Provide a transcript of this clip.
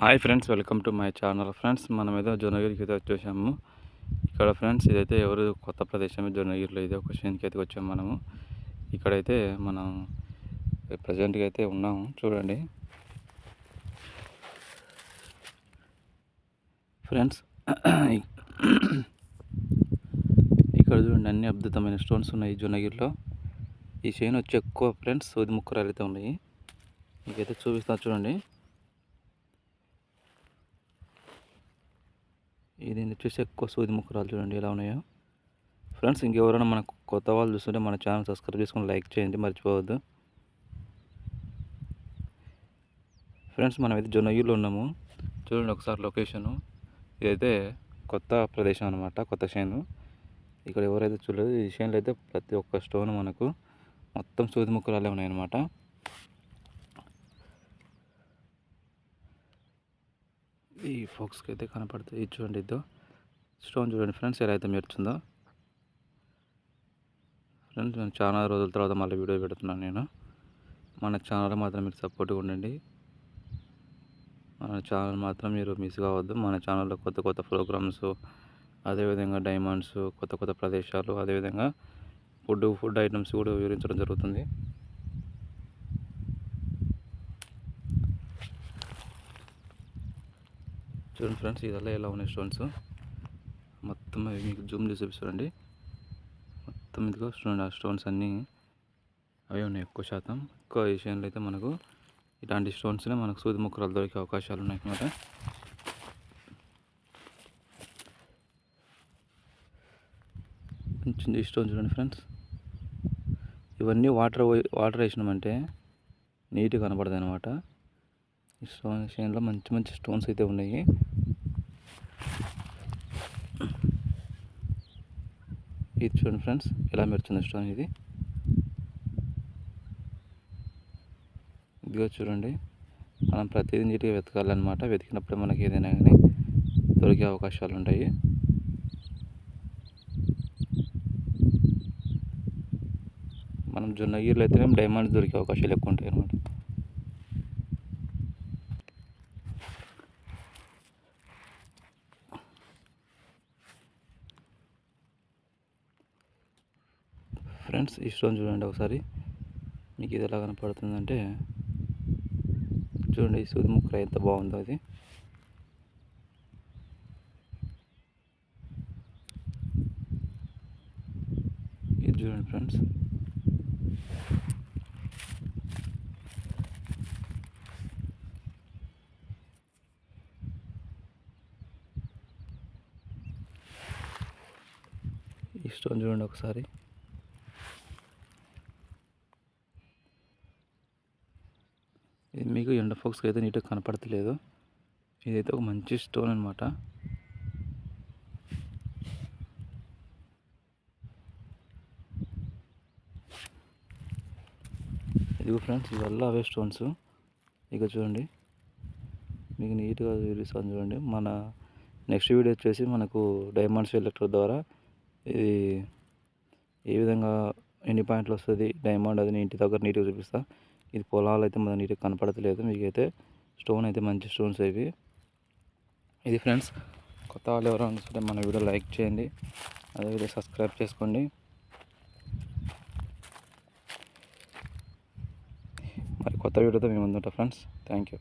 Hi friends welcome to my channel friends మనం ఏదో జొన్నగిరికి అయితే వచ్చేసాము. ఇక్కడ ఫ్రెండ్స్ ఇదైతే ఎవరు కొత్త ప్రదేశం జొన్నగిరిలో ఇది ఒక షేన్కి అయితే వచ్చాము మనము. ఇక్కడైతే మనం ప్రజెంట్గా అయితే ఉన్నాము. చూడండి. ఫ్రెండ్స్ ఇక్కడ చూడండి అన్ని అద్భుతమైన స్టోన్స్ ఉన్నాయి జొన్నగిరిలో. ఈ చైన్ వచ్చి ఎక్కువ ఫ్రెండ్స్ సోది ముక్కరాలు అయితే ఉన్నాయి. మీకైతే చూపిస్తాను చూడండి. ఇది వచ్చేసి ఎక్కువ సూది ముక్కరాలు చూడండి ఎలా ఉన్నాయో. ఫ్రెండ్స్ ఇంకెవరైనా మనకు కొత్త వాళ్ళు చూస్తుంటే మన ఛానల్ సబ్స్క్రైబ్ చేసుకొని లైక్ చేయండి మర్చిపోవద్దు. ఫ్రెండ్స్ మనం అయితే జొన్నయ్యూలో ఉన్నాము. చూడండి ఒకసారి లొకేషను. ఇదైతే కొత్త ప్రదేశం అనమాట కొత్త షేను ఇక్కడ ఎవరైతే చూడలేదు ఈ షేన్లో అయితే ప్రతి ఒక్క స్టోన్ మనకు మొత్తం సూది ముక్కరాలే ఉన్నాయన్నమాట. ఈ ఫోక్స్కి అయితే కనపడుతుంది ఇది చూడండి ఇద్దో స్టోన్ చూడండి ఫ్రెండ్స్ ఎలా అయితే మెరుచుందో ఫ్రెండ్స్ నేను చాలా రోజుల తర్వాత మళ్ళీ వీడియో పెడుతున్నాను నేను. మన ఛానల్ మాత్రం మీరు సపోర్ట్గా ఉండండి. మన ఛానల్ మాత్రం మీరు మిస్ కావద్దు. మన ఛానల్లో కొత్త కొత్త ప్రోగ్రామ్స్ అదేవిధంగా డైమండ్స్ కొత్త కొత్త ప్రదేశాలు అదేవిధంగా ఫుడ్ ఫుడ్ ఐటమ్స్ కూడా వివరించడం జరుగుతుంది. చూడండి ఫ్రెండ్స్ ఇదల్లా ఎలా ఉన్నాయి స్టోన్స్? మొత్తం అవి మీకు జూమ్ చేసి చూపిస్తారండి మొత్తం ఇదిగో చూడండి ఆ స్టోన్స్ అన్నీ. అవే ఉన్నాయి ఎక్కువ శాతం. ఎక్కువ విషయంలో అయితే మనకు ఇలాంటి స్టోన్స్నే మనకు సూది ముక్కలు దొరికే అవకాశాలు ఉన్నాయి అన్నమాట. కొంచెం స్టోన్ చూడండి ఫ్రెండ్స్. ఇవన్నీ వాటర్ వాటర్ వేసినామంటే నీట్గా కనపడదు అనమాట ఈ స్టోన్ విషయంలో మంచి మంచి స్టోన్స్ అయితే ఉన్నాయి. ఇది చూడండి ఫ్రెండ్స్ ఎలా మెరుతుంది స్టోన్ ఇది. ఇదిగో చూడండి మనం ప్రతిదీ నీట్గా వెతకాలన్నమాట. వెతికినప్పుడు మనకి ఏదైనా కానీ దొరికే అవకాశాలు ఉంటాయి. మనం జొన్న గీర్లు అయితే డైమండ్స్ దొరికే అవకాశాలు ఎక్కువ ఉంటాయి అన్నమాట ఫ్రెండ్స్ ఈ స్టోన్ చూడండి ఒకసారి. మీకు ఇది ఎలా కనపడుతుందంటే చూడండి ఈ సూది ముక్కర ఎంత బాగుందో అది ఇది చూడండి ఫ్రెండ్స్. ఈ స్టోన్ చూడండి ఒకసారి. ఇది మీకు ఎండ ఫోక్స్కి అయితే నీట్గా కనపడతలేదు. ఇదైతే ఒక మంచి స్టోన్ అనమాట ఇదిగో ఫ్రెండ్స్ ఇవల్ల అవే స్టోన్స్. ఇక చూడండి. మీకు నీట్గా చూపిస్తాను చూడండి. మన నెక్స్ట్ వీడియో వచ్చేసి మనకు డైమండ్స్ ఎలక్ట్రో ద్వారా ఇది ఏ విధంగా ఎన్ని పాయింట్లు వస్తుంది డైమండ్ అది ఇంటి దగ్గర నీట్గా చూపిస్తాను ఇది పొలాలు అయితే మన నీట్గా కనపడతలేదు. మీకైతే స్టోన్ అయితే మంచి స్టోన్స్ ఇవి. ఇది ఫ్రెండ్స్ కొత్త వాళ్ళు ఎవరైనా సరే మన వీడియో లైక్ చేయండి. అదేవిధంగా సబ్స్క్రైబ్ చేసుకోండి. మరి కొత్త వీడియోతో మేము ముందుంటాం ఫ్రెండ్స్. Thank you.